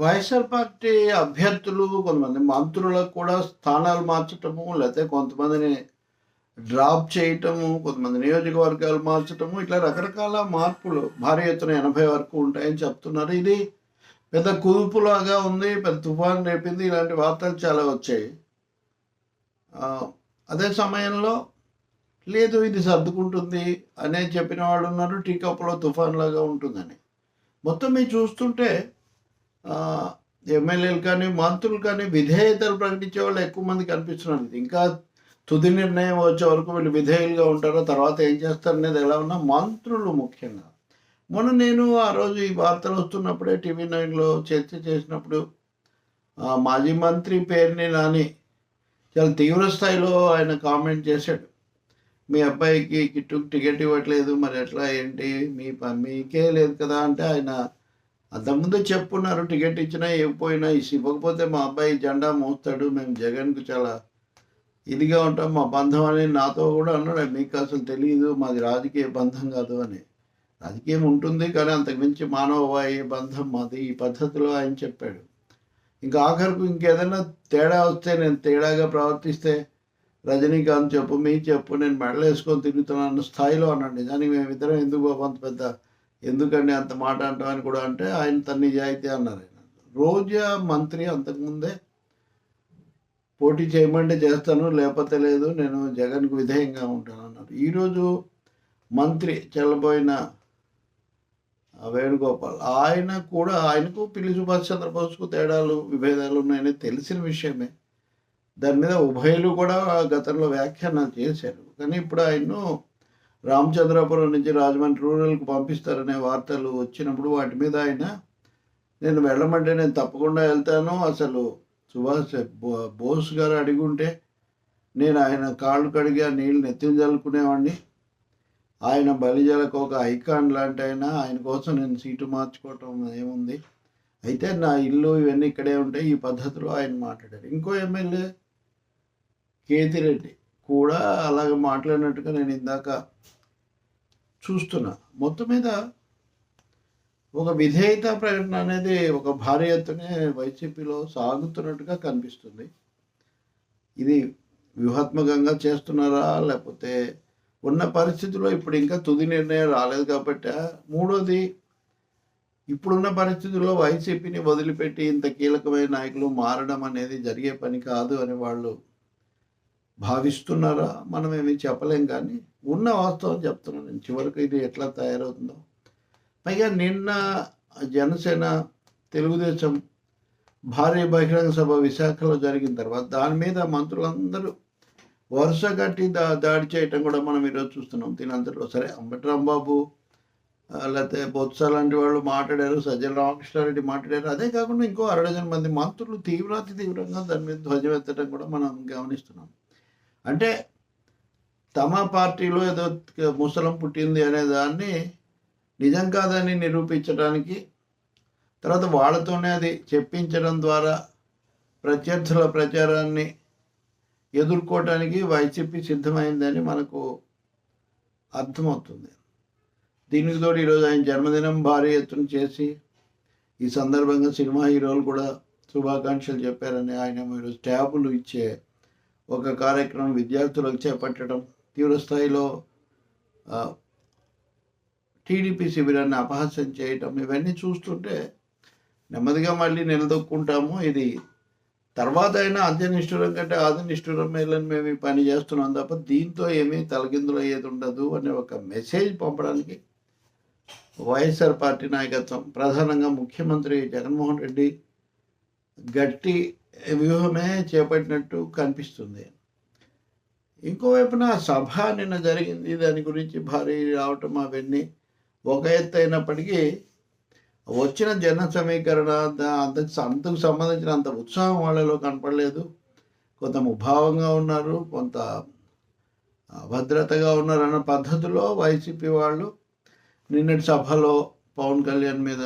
YSR party అభ్యర్థులు కొంతమంది మంత్రులకు కూడా స్థానాలు మార్చటము లేకపోతే కొంతమందిని డ్రాప్ చేయటము కొంతమంది నియోజకవర్గాలు మార్చటము ఇట్లా రకరకాల మార్పులు భారీ ఎత్తున ఎనభై వరకు ఉంటాయని చెప్తున్నారు. ఇది పెద్ద కుదుపులాగా ఉంది పెద్ద తుఫాన్ రేపింది ఇలాంటి వార్తలు చాలా వచ్చాయి. అదే సమయంలో లేదు ఇది సర్దుకుంటుంది అనే చెప్పిన వాళ్ళు ఉన్నారు టీ కప్పులో తుఫాన్ లాగా ఉంటుందని. మొత్తం మీరు చూస్తుంటే ఎమ్మెల్యేలు కానీ మంత్రులు కానీ విధేయతలు ప్రకటించే వాళ్ళు ఎక్కువ మంది కనిపిస్తున్నారు. ఇంకా తుది నిర్ణయం వచ్చే వరకు వీళ్ళు విధేయులుగా ఉంటారో తర్వాత ఏం చేస్తారు అనేది ఎలా ఉన్నా మంత్రులు ముఖ్యంగా. మొన్న నేను ఆ రోజు ఈ వార్తలు వస్తున్నప్పుడే టీవీ నైన్లో చర్చ చేసినప్పుడు మాజీ మంత్రి పేరుని నాని చాలా తీవ్ర స్థాయిలో ఆయన కామెంట్ చేశాడు. మీ అబ్బాయికి కిట్టుకు టికెట్ ఇవ్వట్లేదు మరి ఎట్లా ఏంటి? మీ మీకే లేదు కదా అంటే ఆయన అంతకుముందు చెప్పున్నారు టికెట్ ఇచ్చినా ఇవ్వకపోయినా ఇస్ ఇవ్వకపోతే మా అబ్బాయి జెండా మోస్తాడు మేము జగన్కు చాలా ఇదిగా ఉంటాం మా బంధం అని నాతో కూడా అన్నాడు మీకు అసలు తెలియదు మాది రాజకీయ బంధం కాదు అని. రాజకీయం ఉంటుంది కానీ అంతకుమించి మానవవాయి బంధం మాది ఈ పద్ధతిలో ఆయన చెప్పాడు. ఇంకా ఆఖరికి ఇంకేదైనా తేడా వస్తే నేను తేడాగా ప్రవర్తిస్తే రజనీకాంత్ చెప్పు మీ చెప్పు నేను మెడలు వేసుకొని తిరుగుతున్నాను స్థాయిలో అన్నాడు. నిజానికి మేమిద్దరం ఎందుకు బాబు అంత పెద్ద ఎందుకండి అంత మాట అంటామని కూడా అంటే ఆయన తన నిజాయితీ అన్నారు ఆయన. రోజా మంత్రి అంతకుముందే పోటీ చేయమంటే చేస్తాను లేకపోతే లేదు నేను జగన్కు విధేయంగా ఉంటాను అన్నారు. ఈరోజు మంత్రి చెల్లబోయిన వేణుగోపాల్ ఆయన కూడా ఆయనకు పిల్లి సుభాష్ చంద్రబోస్కు తేడాలు విభేదాలు ఉన్నాయని తెలిసిన విషయమే. దాని మీద ఉభయలు కూడా గతంలో వ్యాఖ్యానాలు చేశారు. కానీ ఇప్పుడు ఆయన్ను రామచంద్రాపురం నుంచి రాజమండ్రి రూరల్కి పంపిస్తారనే వార్తలు వచ్చినప్పుడు వాటి మీద ఆయన నేను వెళ్ళమంటే నేను తప్పకుండా వెళ్తాను. అసలు సుభాష్ బో- బోస్ గారు అడిగి ఉంటే నేను ఆయన కాళ్ళు కడిగి ఆ నీళ్ళు నెత్తిన చల్లుకునేవాడిని ఆయన బలిజలకు ఒక ఐకాన్ లాంటి ఆయన. ఆయన కోసం నేను సీటు మార్చుకోవటం ఏముంది? అయితే నా ఇల్లు ఇవన్నీ ఇక్కడే ఉంటాయి. ఈ పద్ధతిలో ఆయన మాట్లాడారు. ఇంకో ఎమ్మెల్యే కేతిరెడ్డి కూడా అలాగ మాట్లాడినట్టుగా నేను ఇందాక చూస్తున్నా. మొత్తం మీద ఒక విధేయత ప్రకటన అనేది ఒక భారీ ఎత్తునే వైసీపీలో సాగుతున్నట్టుగా కనిపిస్తుంది. ఇది వ్యూహాత్మకంగా చేస్తున్నారా? లేకపోతే ఉన్న పరిస్థితుల్లో ఇప్పుడు ఇంకా తుది నిర్ణయం రాలేదు కాబట్టి మూడోది ఇప్పుడున్న పరిస్థితుల్లో వైసీపీని వదిలిపెట్టి ఇంత కీలకమైన నాయకులు మారడం అనేది జరిగే పని కాదు అని వాళ్ళు భావిస్తున్నారా? మనం ఏమీ చెప్పలేం కానీ ఉన్న వాస్తవం చెప్తున్నాను. నేను చివరికి ఇది ఎట్లా తయారవుతుందో. పైగా నిన్న జనసేన తెలుగుదేశం భారీ బహిరంగ సభ విశాఖలో జరిగిన తర్వాత దాని మీద మంత్రులందరూ వరుస కట్టి దా దాడి చేయటం కూడా మనం ఈరోజు చూస్తున్నాం. దీనంతలో సరే అంబటరాంబాబు లేకపోతే బొత్స లాంటి వాళ్ళు మాట్లాడారు సజ్జల రామకృష్ణారెడ్డి మాట్లాడారు. అదే కాకుండా ఇంకో అరడజన్ మంది మంత్రులు తీవ్రాతి తీవ్రంగా దాని మీద ధ్వజమెత్తడం కూడా మనం గమనిస్తున్నాం. అంటే తమ పార్టీలో ఏదో ముసలం పుట్టింది అనే దాన్ని నిజం కాదని నిరూపించడానికి తర్వాత వాళ్ళతోనే అది చెప్పించడం ద్వారా ప్రత్యర్థుల ప్రచారాన్ని ఎదుర్కోవటానికి వైసీపీ సిద్ధమైందని మనకు అర్థమవుతుంది. దీనికి తోడు ఈరోజు ఆయన జన్మదినం భారీ ఎత్తున చేసి ఈ సందర్భంగా సినిమా హీరోలు కూడా శుభాకాంక్షలు చెప్పారని ఆయన ఈరోజు ట్యాబులు ఇచ్చే ఒక కార్యక్రమం విద్యార్థులకు చేపట్టడం తీవ్రస్థాయిలో టీడీపీ శిబిరాన్ని అపహాస్యం చేయటం ఇవన్నీ చూస్తుంటే నెమ్మదిగా మళ్ళీ నిలదొక్కుంటాము. ఇది తర్వాత అయినా అంత్యనిష్ఠురం కంటే ఆది మేలని మేము ఈ పని చేస్తున్నాం తప్ప దీంతో ఏమీ తలకిందులు అయ్యేది ఉండదు అనే ఒక మెసేజ్ పంపడానికి వైఎస్ఆర్ పార్టీ నాయకత్వం ప్రధానంగా ముఖ్యమంత్రి జగన్మోహన్ రెడ్డి గట్టి వ్యూహమే చేపట్టినట్టు కనిపిస్తుంది. ఇంకోవైపున సభ నిన్న జరిగింది. దాని గురించి భారీ రావటం అవన్నీ ఒక ఎత్తు అయినప్పటికీ వచ్చిన జన సమీకరణ అంత అంతకు సంబంధించిన అంత ఉత్సాహం వాళ్ళలో కనపడలేదు. కొంత ముభావంగా ఉన్నారు. కొంత అభద్రతగా ఉన్నారు అన్న పద్ధతిలో వైసీపీ వాళ్ళు నిన్నటి సభలో పవన్ కళ్యాణ్ మీద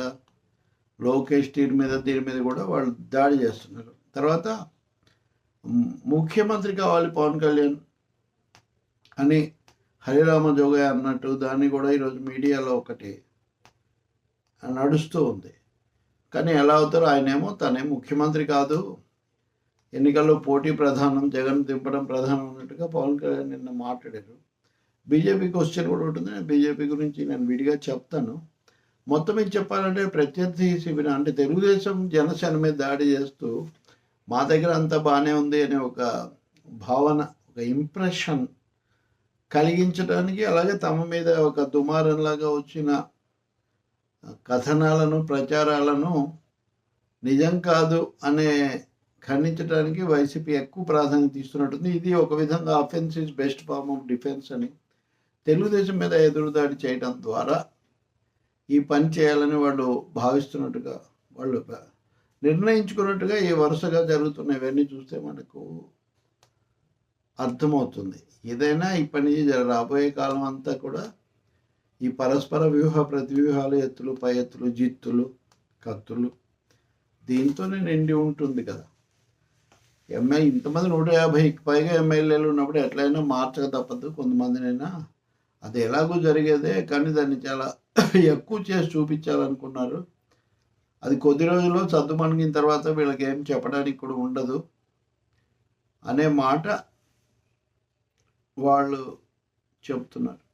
లోకేష్ తీరు మీద దీని మీద కూడా వాళ్ళు దాడి చేస్తున్నారు. తర్వాత ముఖ్యమంత్రి కావాలి పవన్ కళ్యాణ్ అని హరిరామ జోగయ్య అన్నట్టు దాన్ని కూడా ఈరోజు మీడియాలో ఒకటి నడుస్తూ ఉంది. కానీ ఎలా అవుతారో ఆయనేమో తనే ముఖ్యమంత్రి కాదు. ఎన్నికల్లో పోటీ ప్రధానం జగన్ దింపడం ప్రధానం అన్నట్టుగా పవన్ కళ్యాణ్ నిన్న మాట్లాడారు. బీజేపీ క్వశ్చన్ కూడా ఉంటుంది. నేను బీజేపీ గురించి నేను విడిగా చెప్తాను. మొత్తం ఇది చెప్పాలంటే ప్రత్యర్థి శిబిరం అంటే తెలుగుదేశం జనసేన మీద దాడి చేస్తూ మా దగ్గర అంతా బాగానే ఉంది అనే ఒక భావన ఒక ఇంప్రెషన్ కలిగించడానికి అలాగే తమ మీద ఒక దుమారంలాగా వచ్చిన కథనాలను ప్రచారాలను నిజం కాదు అనే ఖండించడానికి వైసీపీ ఎక్కువ ప్రాధాన్యత ఇస్తున్నట్టుంది. ఇది ఒక విధంగా offence is best form of defence అని తెలుగుదేశం మీద ఎదురుదాడి చేయడం ద్వారా ఈ పని చేయాలని వాళ్ళు భావిస్తున్నట్టుగా వాళ్ళు నిర్ణయించుకున్నట్టుగా ఈ వరుసగా జరుగుతున్న ఇవన్నీ చూస్తే మనకు అర్థమవుతుంది. ఏదైనా ఈ పని రాబోయే కాలం అంతా కూడా ఈ పరస్పర వ్యూహ ప్రతివ్యూహాలు ఎత్తులు పై ఎత్తులు జిత్తులు కత్తులు దీంతోనే నిండి ఉంటుంది కదా. ఎంఎల్ ఇంతమంది నూట యాభైకి పైగా ఎమ్మెల్యేలు ఉన్నప్పుడు ఎట్లయినా మార్చక తప్పదు. కొంతమందినైనా అది ఎలాగో జరిగేదే కానీ దాన్ని చాలా ఎక్కువ చేసి చూపించాలనుకున్నారు. అది కొద్ది రోజుల్లో సర్దుమణిగిన తర్వాత వీళ్ళకి ఏం చెప్పడానికి కూడా ఉండదు అనే మాట వాళ్ళు చెప్తున్నారు.